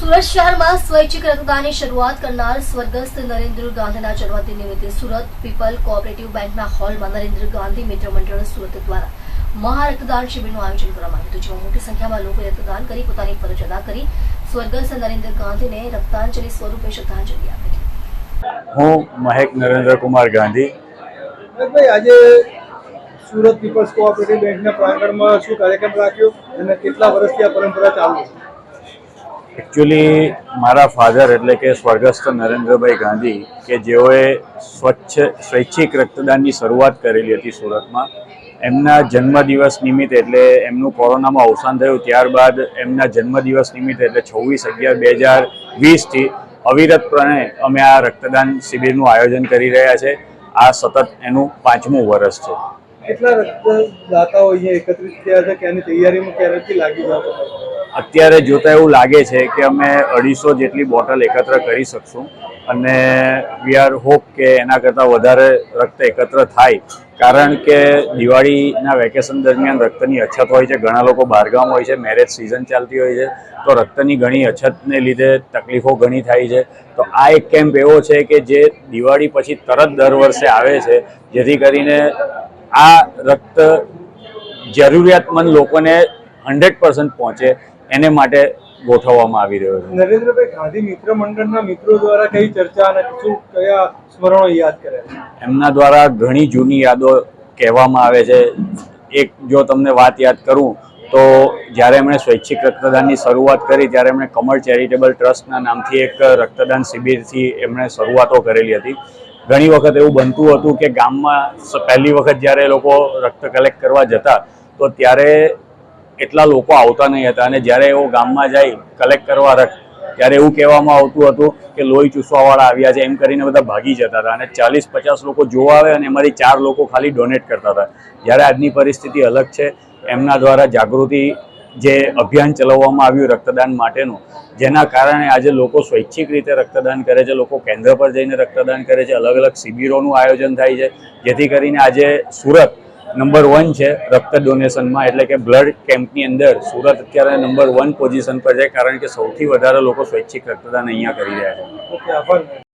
સુરત શહેરમાં સ્વૈચ્છિક રક્તદાનની શરૂઆત કરનાર સ્વર્ગસ્થ નરેન્દ્ર ગાંધીના જન્મદિન નિમિત્તે સુરત પીપલ કોઓપરેટિવ બેંકના હોલમાં નરેન્દ્ર ગાંધી મિત્ર મંડળ સુરત દ્વારા મહા રક્તદાન શિબિરનું આયોજન કરવામાં આવ્યું હતું. જેમાં મોટી સંખ્યામાં લોકોએ રક્તદાન કરી પોતાની ફરજ અદા કરી સ્વર્ગસ્થ નરેન્દ્ર ગાંધીને રક્તાંજલિ સ્વરૂપે શ્રદ્ધાંજલિ આપી હું મહેક નરેન્દ્ર કુમાર ગાંધી. આજે સુરત પીપલ્સ કોઓપરેટિવ બેંકના પ્રાંગણમાં શું કાર્યક્રમ રાખ્યો અને કેટલા વર્ષથી આ પરંપરા ચાલુ છે? એકચ્યુઅલી મારા ફાધર એટલે કે સ્વર્ગસ્થ નરેન્દ્રભાઈ ગાંધી કે જેઓએ સ્વચ્છ, સ્વૈચ્છિક રક્તદાનની શરૂઆત કરેલી હતી સુરતમાં. એમના જન્મદિવસ નિમિત્તે એટલે એમનું કોરોનામાં અવસાન થયું, ત્યારબાદ એમના જન્મદિવસ નિમિત્તે એટલે છવ્વીસ અગિયાર બે હજાર વીસથી અવિરતપણે અમે આ રક્તદાન શિબિરનું આયોજન કરી રહ્યા છે. આ સતત એનું પાંચમું વર્ષ છે. કેટલા રક્તદાતાઓ અહીંયા એકત્રિત થયા છે કે તૈયારીમાં ક્યારેથી લાગી જાવ અત્યારે જોતા એવું લાગે છે કે અમે અઢીસો જેટલી બોટલ એકત્ર કરી શકશું અને વી આર હોપ કે એના કરતાં વધારે રક્ત એકત્ર થાય. કારણ કે દિવાળીના વેકેશન દરમિયાન રક્તની અછત હોય છે, ઘણા લોકો બહારગામ હોય છે મેરેજ સિઝન ચાલતી હોય છે, તો રક્તની ઘણી અછતને લીધે તકલીફો ઘણી થાય છે. તો આ એક કેમ્પ એવો છે કે જે દિવાળી પછી તરત દર વર્ષે આવે છે, જેથી કરીને આ રક્ત જરૂરિયાતમંદ લોકોને હંડ્રેડ પર્સન્ટ પહોંચે એને માટે ગોઠવવામાં આવી રહ્યો છે. નરેન્દ્રભાઈ ગાંધી મિત્ર મંડળના મિત્રો દ્વારા કઈ ચર્ચા અને શું કયા સ્મરણો યાદ કરે એમના દ્વારા ઘણી જૂની યાદો કહેવામાં આવે છે. એક જો તમને વાત યાદ કરું તો જ્યારે એમણે સ્વૈચ્છિક રક્તદાનની શરૂઆત કરી ત્યારે એમણે કમળ ચેરિટેબલ ટ્રસ્ટના નામથી એક રક્તદાન શિબિરથી એમણે શરૂઆતો કરેલી હતી. ઘણી વખત એવું બનતું હતું કે ગામમાં પહેલી વખત જ્યારે લોકો રક્ત કલેક્ટ કરવા જતા તો ત્યારે એટલા લોકો આવતા નહીં હતા અને જ્યારે એઓ ગામમાં જાય કલેક્ટ કરવા રખ, ત્યારે એવું કહેવામાં આવતું હતું કે લોહી ચૂસવાવાળા આવ્યા છે, એમ કરીને બધા ભાગી જતા હતા અને ચાલીસ પચાસ લોકો જોવા આવે અને એમાંથી ચાર લોકો ખાલી ડોનેટ કરતા હતા. જ્યારે આજની પરિસ્થિતિ અલગ છે, એમના દ્વારા જાગૃતિ જે અભિયાન ચલાવવામાં આવ્યું રક્તદાન માટેનું, જેના કારણે આજે લોકો સ્વૈચ્છિક રીતે રક્તદાન કરે છે, લોકો કેન્દ્ર પર જઈને રક્તદાન કરે છે અલગ અલગ શિબિરોનું આયોજન થાય છે, જેથી કરીને આજે સુરત નંબર વન છે રક્ત ડોનેશનમાં, એટલે કે બ્લડ કેમ્પની અંદર સુરત અત્યારે નંબર વન પોઝિશન પર છે, કારણ કે સૌથી વધારે લોકો સ્વૈચ્છિક રક્તદાન અહીંયા કરી રહ્યા છે.